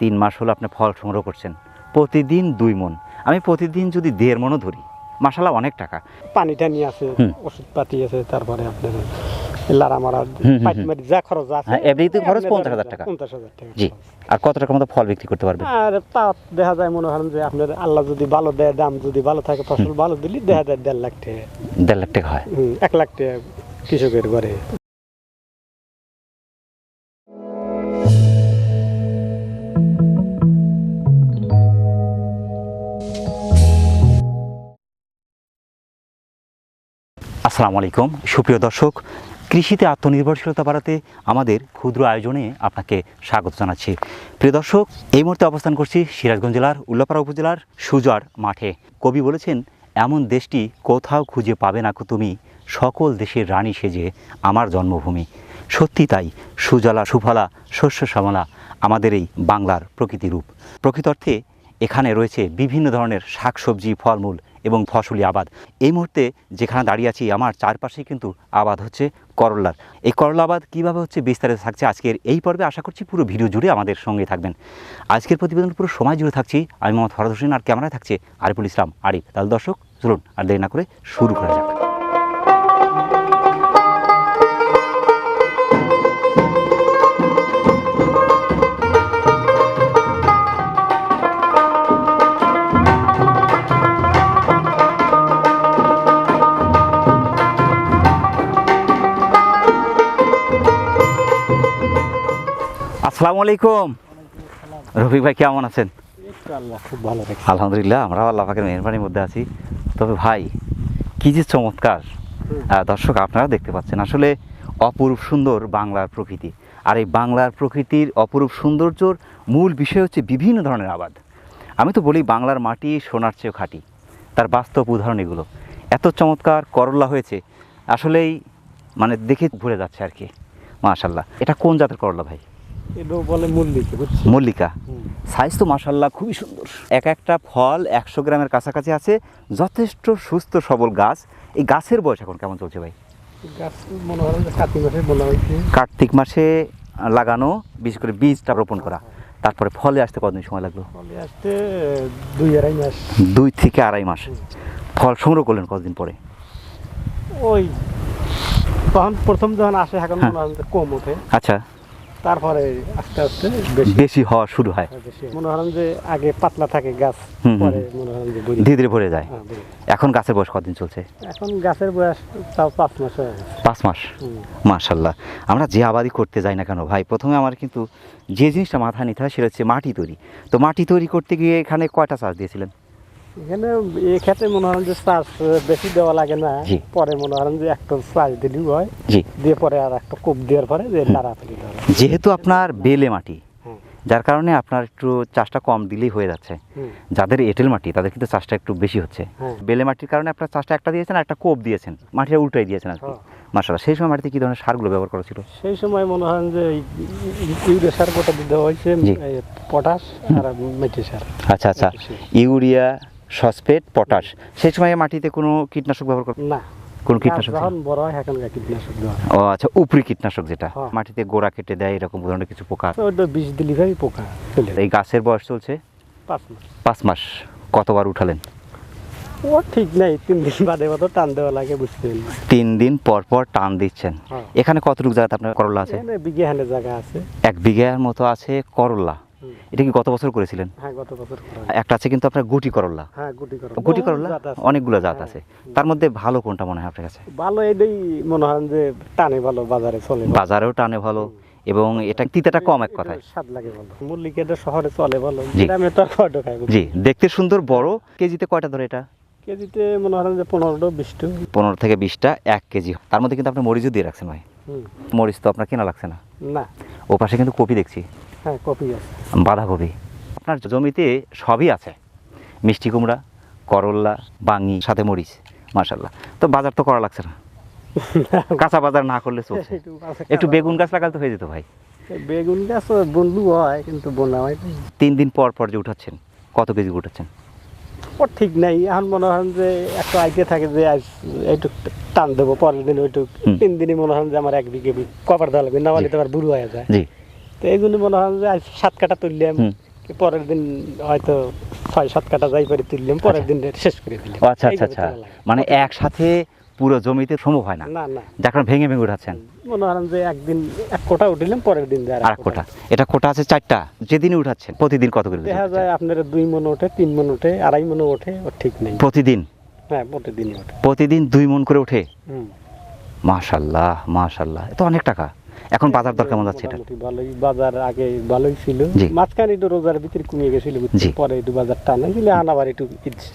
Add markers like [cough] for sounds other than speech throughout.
তিন মাস হলো আপনি ফল সংগ্রহ করছেন। প্রতিদিন দুই মন আমি প্রতিদিন যদি দেড় মনও ধরি মাসাল্লাহ অনেক টাকা। পানি টানি আছে ওষুধ পাতি আছে তারপরে আপনার লারা মারা যা খরচ আছে। হ্যাঁ, খরচ আপনার 50,000 টাকা। পঞ্চাশ হাজার টাকা জি। আর কত টাকার মতো ফল বিক্রি করতে পারবেন? আর তা দেখা যায় মনে করেন যে আপনার আল্লাহ যদি ভালো দেয় দাম যদি ভালো থাকে ফসল ভালো দিলি দেখা যায় দেড় লাখ টাকা। দেড় লাখ টাকা হয়। এক লাখ টাকা কৃষকের ঘরে। আসসালামু আলাইকুম। সুপ্রিয় দর্শক, কৃষিতে আত্মনির্ভরশীলতা বাড়াতে আমাদের ক্ষুদ্র আয়োজনে আপনাকে স্বাগত জানাচ্ছি। প্রিয় দর্শক, এই মুহূর্তে অবস্থান করছি সিরাজগঞ্জ জেলার উল্লাপাড়া উপজেলার সুজার মাঠে। কবি বলেছেন, এমন দেশটি কোথাও খুঁজে পাবে না তুমি, সকল দেশের রানী সেজে আমার জন্মভূমি। সত্যি তাই, সুজলা সুফলা, শস্য শ্যামলা, আমাদের এই বাংলার প্রকৃতি রূপ প্রকৃত অর্থে এখানে রয়েছে বিভিন্ন ধরনের শাকসবজি, ফলমূল এবং ফসলি আবাদ। এই মুহূর্তে যেখানে দাঁড়িয়ে আছি, আমার চারপাশে কিন্তু আবাদ হচ্ছে করল্লার এই করলা আবাদ কীভাবে হচ্ছে বিস্তারিত থাকছে আজকের এই পর্বে আশা করছি পুরো ভিডিও জুড়ে আমাদের সঙ্গে থাকবেন। আজকের প্রতিবেদন পুরো সময় জুড়ে থাকছি। আমি মোহাম্মদ ফরাদ হোসেন, আর ক্যামেরায় থাকছে আরিফুল ইসলাম, আরিফ। তাহলে দর্শক, চলুন আর দেরি না করে শুরু করা যাক। আসসালামু আলাইকুম রফিক ভাই কেমন আছেন? খুব ভালো আলহামদুলিল্লাহ আমরা আল্লাহ পাকের মেহরবানির মধ্যে আছি। তবে ভাই কি যে চমৎকার। দর্শক আপনারা দেখতে পাচ্ছেন আসলে অপরূপ সুন্দর বাংলার প্রকৃতি। আর এই বাংলার প্রকৃতির অপরূপ সৌন্দর্যর মূল বিষয় হচ্ছে বিভিন্ন ধরনের আবাদ। আমি তো বলি বাংলার মাটি সোনার চেয়েও খাঁটি। তার বাস্তব উদাহরণ এগুলো। এত চমৎকার করল্লা হয়েছে। আসলেই মানে দেখে ভুলে যাচ্ছে আর কি। মাশাল্লাহ এটা কোন জাতের করল্লা ভাই? বলে মল্লিক মল্লিকা? সাইজ তো মাসাল্লাহ খুবই সুন্দর। এক একটা ফল একশো গ্রামের কাছাকাছি আছে যথেষ্ট সুস্থ সবল গাছ। এই গাছের বয়স এখন কেমন চলছে ভাই? কার্তিক মাসে লাগানো বিশেষ করে বীজটা রোপণ করা। তারপরে ফলে আসতে কতদিন সময় লাগল? ফলে আসতে দুই আড়াই মাস। দুই থেকে আড়াই মাস। ফল সংগ্রহ করলেন কতদিন পরে? ওই তখন প্রথম যখন আসে এখন হ্যাঁ। কম ওঠে। আচ্ছা। তারপরে আস্তে আস্তে বেশি বেশি হওয়া শুরু হয়। মনে করেন যে আগে পাতলা থাকে গাছ পরে মনে যে ধীরে ধীরে ভরে যায়। হ্যাঁ, এখন গাছের বয়স কতদিন চলছে? এখন গাছের বয়স তাও পাঁচ মাস পাঁচ মাস। মাশাল্লাহ। আমরা যে আবাদই করতে যাই না কেন ভাই প্রথমে আমার কিন্তু যে জিনিসটা মাথায় নিতে হয় সেটা হচ্ছে মাটি তৈরি। তো মাটি তৈরি করতে গিয়ে এখানে কয়টা চাষ দিয়েছিলেন? এখানে এই ক্ষেত্রে মনে করেন যে চাষ বেশি দেওয়া লাগে না। পরে মনে করেন যে একটা চাষ দিলেও হয়। জি। দিয়ে পরে আর একটা কোপ দেওয়ার পরে যে দেওয়া যেহেতু আপনার বেলে মাটি যার কারণে আপনার একটু চাষটা কম দিলেই হয়ে যাচ্ছে। যাদের এঁটেল মাটি তাদের কিন্তু চাষটা একটু বেশি হচ্ছে। হ্যাঁ। বেলে মাটির কারণে আপনার চাষটা একটা দিয়েছেন আর একটা কোপ দিয়েছেন। মাটিটা উল্টাই দিয়েছেন আর কি হ্যাঁ। মাসাল্লাহ সেই সময় মাটিতে কি ধরনের সারগুলো ব্যবহার করা ছিল? সেই সময় মনে হয় যে ইউরিয়া সার গোটা দিতে হয়েছে। পটাশ আর মেটি সার। আচ্ছা আচ্ছা। Urea phosphate potash. সেই সময় মাটিতে কোনো কীটনাশক ব্যবহার কর না। কোনো কীটনাশক যখন বড় হয় এখন কীটনাশক ও আচ্ছা উপরি কীটনাশক যেটা। হ্যাঁ। মাটিতে গোড়া কেটে দেয় এরকম ধরনের কিছু পোকা? ওটা বিষ দিলি ভাই পোকা এই গাছের বয়স চলছে? পাঁচ মাস। পাঁচ মাস। কতবার উঠালেন? ও ঠিক নাই তিন দিন বাদে বাদে টান দেওয়া লাগে বুঝতেন তিন দিন পর পর টান দিচ্ছেন। হ্যাঁ। এখানে কতটুকু জায়গাতে আপনার করলা আছে? বিঘে হানে জায়গা আছে। এক বিঘার মতো আছে করলা। এটা কি গত বছর করেছিলেন? হ্যাঁ গত বছর একটা আছে কিন্তু আপনার গুটি করলা হ্যাঁ গুটি করলা গুটি বহু করলা জাত আছে। অনেকগুলো জাত হ্যাঁ। আছে। তার মধ্যে ভালো কোনটা মনে হয় আপনার কাছে? ভালো এটাই মনে হয় যে টানে ভালো বাজারে চলে বাজারেও টানে ভালো এবং এটা তিতাটা কম এক কথায়। স্বাদ লাগে ভালো। মল্লিকেটা শহরে চলে ভালো। গ্রামে তো কয়টা খাই জি দেখতে সুন্দর বড়। কেজিতে কয়টা ধরে এটা? কেজিতে মনে হয় যে পনেরোটা বিশটা। পনেরো থেকে বিশটা এক কেজি। তার মধ্যে কিন্তু আপনি মরিচও দিয়ে রাখছেন ভাই। মরিচ তো আপনার কেনা লাগছে না। না। ও পাশে কিন্তু কপি দেখছি। হ্যাঁ কপি আছে। বাঁধাকপি। আপনার জমিতে সবই আছে। মিষ্টি কুমড়া করল্লা বাঙি সাথে মরিচ মাশাল্লাহ তো বাজার তো করা লাগছে না। [laughs] কাঁচা বাজার না করলে চলছে। একটু একটু। বেগুন গাছ লাগালে তো হয়ে যেত ভাই। বেগুন গাছ বন্ধু হয় কিন্তু বোনা হয় তিন দিন পর পর যে উঠাচ্ছেন কত কেজি উঠাচ্ছেন? ঠিক নাই। এখন মনে হয় যে একটা আইডিয়া থাকে যে আজ এইটুক টান দেবো পরের দিন ওইটুক। তিন দিনই মনে হয় যে আমার এক বিঘে কপার দেওয়া লাগবে না হলে তো আবার বুড়ো হয়ে যায়। জি। তো এই জন্য মনে হয় যে আজ সাত কাটা তুললাম। পরের দিন হয়তো ছয় সাত কাটা যাই করে তুললাম পরের দিন শেষ করে দিলাম। আচ্ছা আচ্ছা আচ্ছা। মানে একসাথে পুরো জমিতে সম্ভব হয় না? না যার কারণে ভেঙে ভেঙে উঠাচ্ছেন? মনে হয় যে একদিন এক কোটা উঠিলাম পরের দিন আর কোটা। এটা কোটা আছে চারটা। যেদিনই উঠাচ্ছেন প্রতিদিন কত করে দেখা যায় আপনার দুই মন ওঠে তিন মন ওঠে আড়াই মন ওঠে ও ঠিক নেই। প্রতিদিন? হ্যাঁ প্রতিদিন ওঠে। প্রতিদিন দুই মন করে ওঠে। মাশাল্লাহ মাশাল্লাহ। এ তো অনেক টাকা। এখন বাজার দর কেমন যাচ্ছে এটা? ভালোই বাজার আগে ভালোই ছিল। মাঝখানে একটু রোজার ভিতরে কমিয়ে গেছিল পরে একটু বাজার টানা গেলে আন আবার একটু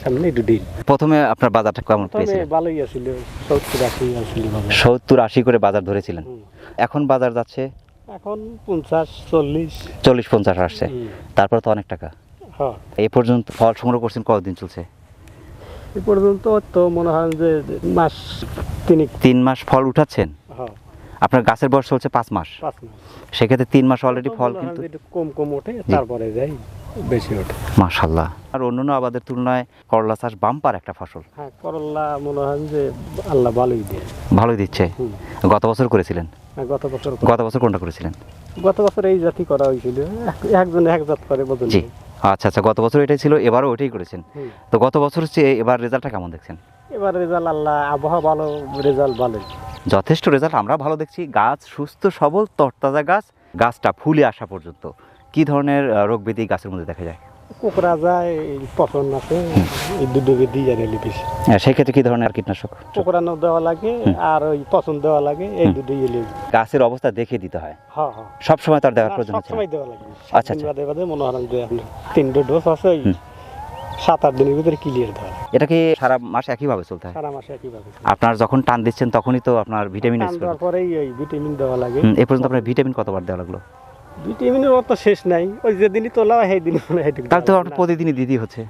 সামনে একটু ডিল প্রথমে আপনার বাজারটা কেমন পেয়েছিলেন? ভালোই আছিল সত্তর আশি বাজার। সত্তর আশি করে বাজার ধরেছিলেন। এখন বাজার যাচ্ছে? এখন পঞ্চাশ চল্লিশ। চল্লিশ পঞ্চাশ আসছে। তারপর তো অনেক টাকা। হ্যাঁ। এই পর্যন্ত ফল সংগ্রহ করছেন কতদিন চলছে? এ পর্যন্ত তো মনে হয় যে মাস তিনিক। তিন মাস ফল উঠাচ্ছেন? হ্যাঁ। আপনার গাছের বয়স চলছে পাঁচ মাস। সেক্ষেত্রে তিন মাস অলরেডি ফল কিন্তু কম কম ওঠে তারপরে যাই বেশি ওঠে। মাশাল্লাহ আর অন্যান্য আবাদের তুলনায় করলা চাষ বাম্পার একটা ফসল। হ্যাঁ করল্লা মনে হয় যে আল্লাহ ভালোই দিয়ে। ভালোই দিচ্ছে। গত বছর করেছিলেন? হ্যাঁ, গত বছর গত বছর কোনটা করেছিলেন? গত বছর এই জাতি করা হয়েছিল। এক- একজন এক জাত করে বদল। জি। আচ্ছা আচ্ছা গত বছর এটাই ছিল এবারও ওইটাই করেছেন। তো গত বছর হচ্ছে এবার রেজাল্টটা কেমন দেখছেন? এবার রেজাল্ট আল্লাহ আবহাওয়া ভালো রেজাল্ট ভালোই। যথেষ্ট রেজাল্ট আমরা ভালো দেখছি। গাছ সুস্থ সবল তরতাজা গাছ। গাছটা ফুলে আসা পর্যন্ত। কি ধরনের আহ, রোগ ব্যাধি গাছের মধ্যে দেখা যায়? কুকরা যায় পছন্দ আছে বেশি। হ্যাঁ, সেক্ষেত্রে কি ধরনের কীটনাশক? কুকরানো দেওয়া লাগে আর ওই পছন্দ দেওয়া লাগে এই দুটো এলে গাছের অবস্থা দেখে দিতে হয়? হ্যাঁ হ্যাঁ সব তার দেওয়ার প্রয়োজন সবসময় দেওয়া লাগে। আচ্ছা, আচ্ছা। মনে হয় তিনটে ডোজ আছে। সাত আট দিনের ভিতরে ক্লিয়ার দেওয়া এটা কি সারা মাস একইভাবে চলতে হয়? সারা মাসে একইভাবে আপনার যখন টান দিচ্ছেন তখনই তো আপনার ভিটামিন দেওয়ার পরেই ওই ভিটামিন দেওয়া লাগে। এ পর্যন্ত আপনার ভিটামিন কতবার দেওয়া লাগল? ভিটামিনের অত শেষ নাই। ওই যেদিনই তোলা হয় দিন তাহলে তো আপনার প্রতিদিনই দিদি হচ্ছে।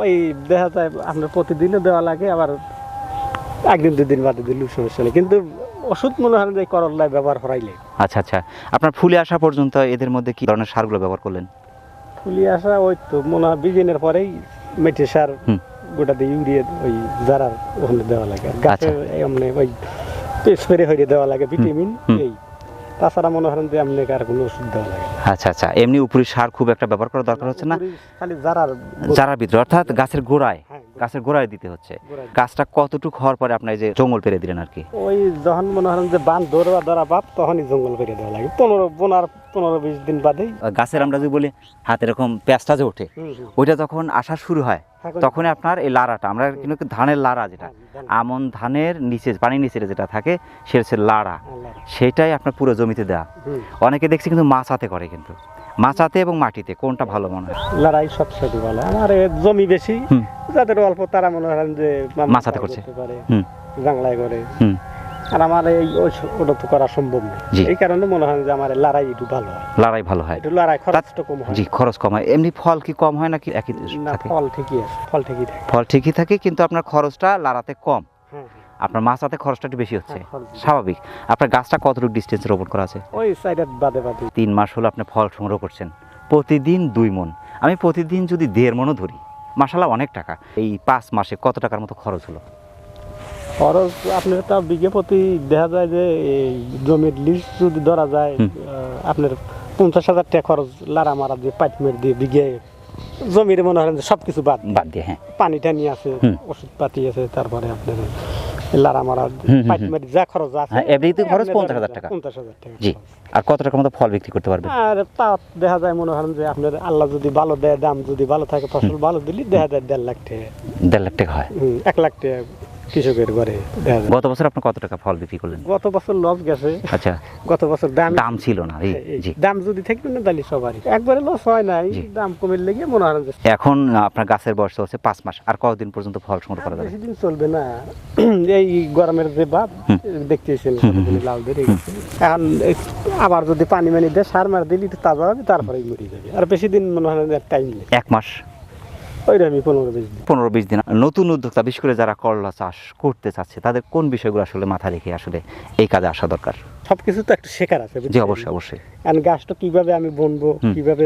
ওই দেখা যায় আপনার প্রতিদিনও দেওয়া লাগে আবার একদিন দুদিন বাদে দিলেও সমস্যা নেই। কিন্তু ওষুধ মনে হয় যে করল্লায় ব্যবহার করাইলে। আচ্ছা আচ্ছা। আপনার ফুলে আসা পর্যন্ত এদের মধ্যে কি ধরনের সারগুলো ব্যবহার করলেন? ফুলি আসা ওই তো মনে হয় বিজিনের পরেই মেটে সার গোটা দিয়ে ইউরিয়া ওই জারার ওখানে দেওয়া লাগে। আর গাছে আচ্ছা। এমনি ওই স্প্রে হয়ে দেওয়া লাগে ভিটামিন এই। তাছাড়া মনে করেন যে এমনি আর কোনো ওষুধ দেওয়া লাগে আচ্ছা আচ্ছা। এমনি উপরে সার খুব একটা ব্যবহার করা দরকার হচ্ছে না? খালি জারার যারা ভিতরে অর্থাৎ গাছের গোড়ায়। হ্যাঁ, গাছের গোড়ায় দিতে হচ্ছে। গাছটা কতটুকু হওয়ার পরে আপনার যে জঙ্গল পেরে দিলেন আর কি? ওই যখন মনে হয় যে বান ধরবা ধরা বাপ তখনই জঙ্গল করে দেওয়া লাগে। পনেরো বোনার পনেরো বিশ দিন বাদেই। গাছের আমরা যদি বলি হাতে এরকম পেঁচটা যে ওঠে। ওইটা যখন আসা শুরু হয় তখন আপনার এই লাড়াটা আমরা কিন্তু ধানের লাড়া যেটা। হ্যাঁ, আমন ধানের নিচে পানির নিচে যেটা থাকে সেটা হচ্ছে লাড়া। সেটাই আপনার পুরো জমিতে দেওয়া অনেকে দেখছি কিন্তু মাচাতে করে কিন্তু। মাচাতে এবং মাটিতে কোনটা ভালো মনে হয়? লড়াই সবচেয়ে ভালো আমার জমি বেশি। যাদের অল্প তারা মনে করেন যে মাছাতে করছে। হুম। করে। আর আমার এই ওটা তো করা সম্ভব না। এই কারণে মনে হয় যে আমার লড়াই একটু ভালো হয়। লড়াই ভালো হয়। একটু লড়াই খরচটা কম হয়। জি খরচ কম হয়। এমনি ফল কি কম হয় নাকি একই না থাকে ফল ঠিকই আছে ফল ঠিকই থাকে। ফল ঠিকই থাকে কিন্তু আপনার খরচটা লড়াতে কম। হ্যাঁ। আপনার মাছাতে খরচটা একটু বেশি হচ্ছে। হ্যাঁ। স্বাভাবিক। আপনার গাছটা কতটুকু ডিস্টেন্স রোপণ করা আছে? ওই সাইডের বাদে বাদে। তিন মাস হলো আপনি ফল সংগ্রহ করছেন। প্রতিদিন দুই মন আমি প্রতিদিন যদি দেড় মনও ধরি মাসালা অনেক টাকা। এই পাঁচ মাসে কত টাকার মতো খরচ হলো? খরচ আপনার তা বিঘে প্রতি দেখা যায় যে এই জমির লিস্ট যদি ধরা যায় আপনার পঞ্চাশ হাজার টাকা খরচ লারা মারা দিয়ে পাইপ মেরে দিয়ে বিঘে জমির মনে হয় যে সব কিছু বাদ বাদ দিয়ে হ্যাঁ। পানি টানি আছে ওষুধ পাতি আছে তারপরে আপনার লারা মারা পাইট হুম। যা খরচ আছে। হ্যাঁ, খরচ আপনার 50,000 টাকা। পঞ্চাশ হাজার টাকা জি। আর কত টাকার মতো ফল বিক্রি করতে পারবেন? আর তা দেখা যায় মনে করেন যে আপনার আল্লাহ যদি ভালো দেয় দাম যদি ভালো থাকে ফসল ভালো দিলি দেখা যায় দেড় লাখ টাকা। দেড় লাখ টাকা হয়। এক লাখ টাকা কৃষকের ঘরে গত বছর আপনি কত টাকা ফল বিক্রি করলেন? গত বছর লস গেছে। আচ্ছা। গত বছর দাম দাম ছিল না দাম যদি থাকবে না তাহলে সবারই। একবারে লস হয় নাই। দাম কমে লেগে মনে হয় এখন আপনার গাছের বয়স হচ্ছে পাঁচ মাস আর কতদিন পর্যন্ত ফল সংগ্রহ করা যাবে? বেশি দিন চলবে না। [clears throat] এই গরমের যে ভাব। দেখতেছেন লাল ধরে গেছে। এখন আবার যদি পানি মানি দেয় সার মার দিলে একটু তাজা হবে তারপরে মরে যাবে। আর বেশি দিন মনে হয় টাইম নেই। এক মাস। ওইরকমই পনেরো বিশ দিন। পনেরো বিশ দিন। নতুন উদ্যোক্তা বিশেষ করে যারা করলা চাষ করতে চাচ্ছে তাদের কোন বিষয়গুলো আসলে মাথা রেখে আসলে এই কাজে আসা দরকার? সব কিছু তো একটু শেখার আছে জি অবশ্যই অবশ্যই। আর গাছটা কীভাবে আমি বুনবো। কীভাবে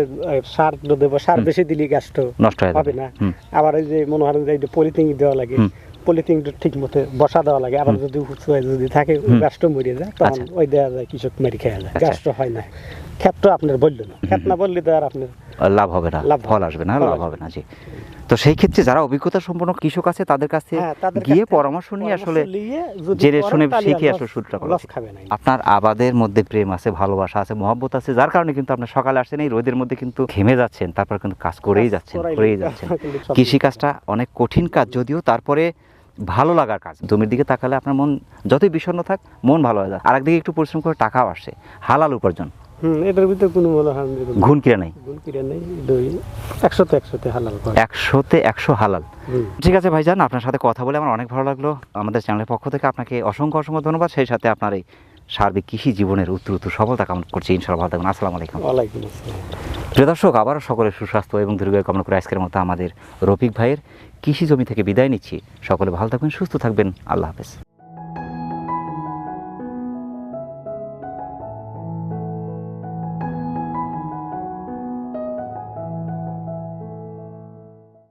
সার দেবো সার বেশি দিলে গাছটা নষ্ট হবে না। আবার এই যে মনে হয় যে পলিথিন দেওয়া লাগে। পলিথিন ঠিক মতো বসা দেওয়া লাগে। আবার যদি উঁচু যদি থাকে। গাছটা মরে যায় তখন আচ্ছা। ওই দেওয়া যায় কৃষক মেরে খেয়ে যায়। আচ্ছা। গাছটা হয় না। ক্ষেত্র আপনার বলল না। ক্ষেত না বললে তো আর আপনার লাভ হবে না লাভ ফল আসবে না লাভ হবে না জি। তো সেই ক্ষেত্রে যারা অভিজ্ঞতা সম্পন্ন কৃষক আছে তাদের কাছে হ্যাঁ, গিয়ে পরামর্শ নিয়ে আসলে জেনে শুনে শিখে আসলে শুরুটা করা আপনার আবাদের মধ্যে প্রেম আছে ভালোবাসা আছে মহব্বত আছে যার কারণে কিন্তু আপনার সকালে আসছেন এই রোদের মধ্যে কিন্তু ঘেমে যাচ্ছেন তারপর কিন্তু কাজ করেই যাচ্ছেন করাই। যাচ্ছেন। [laughs] কিন্তু সব কৃষি কাজটা অনেক কঠিন কাজ যদিও তারপরে ভালো লাগার কাজ। জমির দিকে তাকালে আপনার মন যতই বিষণ্ণ থাক মন ভালো হয়ে যায়। আর একদিকে একটু পরিশ্রম করে টাকাও আসে। হালাল উপার্জন। হুম এটার ভিতরে কোনো মনে না যে ঘুণ কিনে নেই? গুণ কিরে নেই দুই। একশোতে একশোতে হালাল একশোতে একশো হালাল। ঠিক আছে ভাইজান আপনার সাথে কথা বলে আমার অনেক ভালো লাগল। আমাদের চ্যানেলের পক্ষ থেকে আপনাকে অসংখ্য অসংখ্য ধন্যবাদ। সেই সাথে আপনার এই সার্বিক কৃষি জীবনের উত্তর উত্তর সফলতা কামনা করছি। ইনশাল্লাহ ভালো আসসালামু আলাইকুম। ওয়ালাইকুম আসসালাম। প্রিয় দর্শক আবারও সকলের সুস্বাস্থ্য এবং দীর্ঘায়ু কামনা করে আজকের মতো আমাদের রফিক ভাইয়ের কৃষি জমি থেকে বিদায় নিচ্ছি। সকলে ভালো থাকবেন সুস্থ থাকবেন। আল্লাহ হাফেজ।